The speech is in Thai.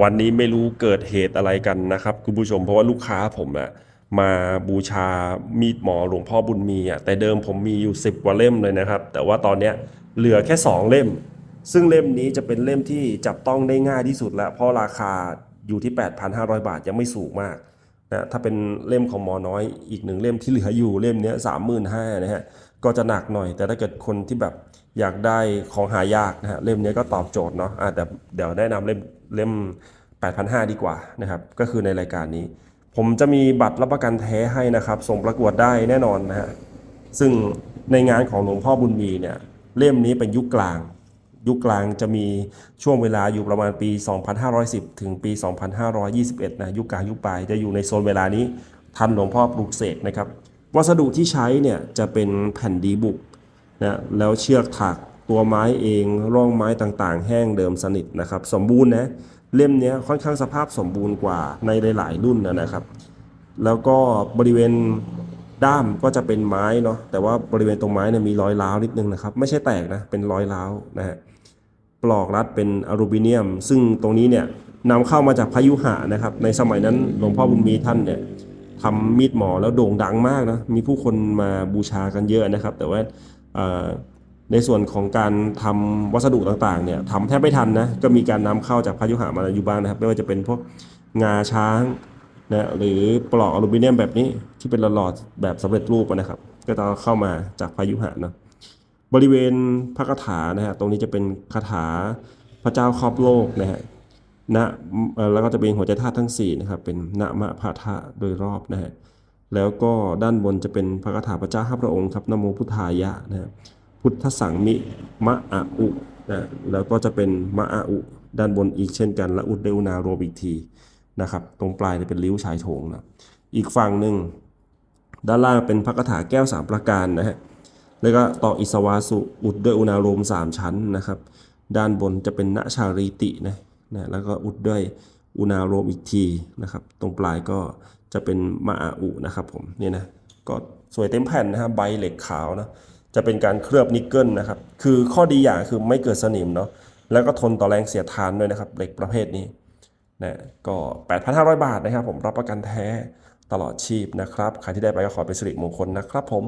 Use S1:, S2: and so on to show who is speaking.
S1: วันนี้ไม่รู้เกิดเหตุอะไรกันนะครับคุณผู้ชมเพราะว่าลูกค้าผมอะมาบูชามีดหมอหลวงพ่อบุญมีอะแต่เดิมผมมีอยู่ 10กว่าเล่มเลยนะครับ แต่ว่าตอนเนี้ยเหลือแค่ 2 เล่ม ซึ่งเล่มนี้จะเป็นเล่มที่จับต้องได้ง่ายที่สุดแล้วเพราะราคาอยู่ที่ 8,500 บาทยังไม่สูงมาก นะถ้าเป็นเล่มของหมอน้อยอีกหนึ่งเล่มที่เหลืออยู่เล่มนี้สามหมื่นห้านะฮะก็จะหนักหน่อย แต่ถ้าเกิดคนที่แบบอยากได้ของหายากนะฮะเล่มนี้ก็ตอบโจทย์เนาะอะแต่เดี๋ยวแนะนำเล่มเล่ม 8,500 ดีกว่านะครับก็คือในรายการนี้ ผมจะมีบัตรรับประกันแท้ให้นะครับส่งประกวดได้แน่นอนนะฮะซึ่งในงานของหลวงพ่อบุญมีเนี่ยเล่มนี้เป็นยุคกลาง ยุคกลางจะมีช่วงเวลาอยู่ประมาณปี 2510 ถึงปี 2521 นะ ยุคกลางยุคปลายจะอยู่ในโซนเวลานี้ทันหลวงพ่อปลูกเสกนะครับ วัสดุที่ใช้เนี่ยจะเป็นแผ่นดีบุกนะแล้วเชือกถักตัวไม้เองร่องไม้ต่างๆ แห้งเดิมสนิทนะครับ สมบูรณ์นะเล่มนี้ค่อนข้างสภาพสมบูรณ์กว่าในหลาย ๆ รุ่นนะครับ แล้วก็บริเวณ ด้ามก็จะเป็นไม้เนาะแต่ว่าบริเวณตรงไม้เนี่ยมีรอยร้าวนิดนึงนะครับ ไม่ใช่แตกนะเป็นรอยร้าวนะฮะปลอกรัดเป็นอลูมิเนียม ซึ่งตรงนี้เนี่ยนำเข้ามาจากพายุหะนะครับ ในสมัยนั้นหลวงพ่อบุญมีท่านเนี่ยทำมีดหมอแล้วโด่งดังมากนะมีผู้คนมาบูชากันเยอะนะครับ แต่ว่าในส่วนของการทำวัสดุต่างๆเนี่ยทำแทบไม่ทันนะก็มีการนำเข้าจากพายุหามาอยู่บ้างนะครับ ไม่ว่าจะเป็นพวกงาช้าง นะหรือปลอกอลูมิเนียมแบบนี้ที่เป็นหลอดแบบสำเร็จรูปนะครับ ก็จะเข้ามาจากพายุหะเนาะบริเวณพระคาถานะฮะตรงนี้จะเป็นคาถาพระเจ้าครอบโลกนะฮะนะแล้วก็จะเป็นหัวใจธาตุทั้ง4นะครับเป็นนะมะพะทะโดยรอบนะฮะแล้วก็ด้านบนจะเป็นพระคาถาพระเจ้าห้าพระองค์ครับนโมพุทธายะนะฮะพุทธสังมิมะอะอุนะแล้วก็จะเป็นมะอะอุด้านบนอีกเช่นกันและอุดเดอุนาโรวมอีกที นะครับตรงปลายจะเป็นริ้วชายโถงนะอีกฝั่งหนึ่งด้านล่างเป็นพระคาถาแก้วสามประการนะฮะแล้วก็ต่ออิสวาสุอุดด้วยอุณาโลมสามชั้นนะครับ ด้านบนจะเป็นณชารีตินะนะแล้วก็อุดด้วยอุณาโลมอีกทีนะครับ ตรงปลายก็จะเป็นมาอาอุนะครับผมเนี่ยนะก็สวยเต็มแผ่นนะฮะใบเหล็กขาวนะจะเป็นการเคลือบนิกเกิลนะครับ คือข้อดีอย่างคือไม่เกิดสนิมเนาะแล้วก็ทนต่อแรงเสียดทานด้วยนะครับเหล็กประเภทนี้ นะก็ 8,500 บาทนะครับผมรับประกันแท้ตลอดชีพนะครับ ใครที่ได้ไปก็ขอเป็นสิริมงคลนะครับผม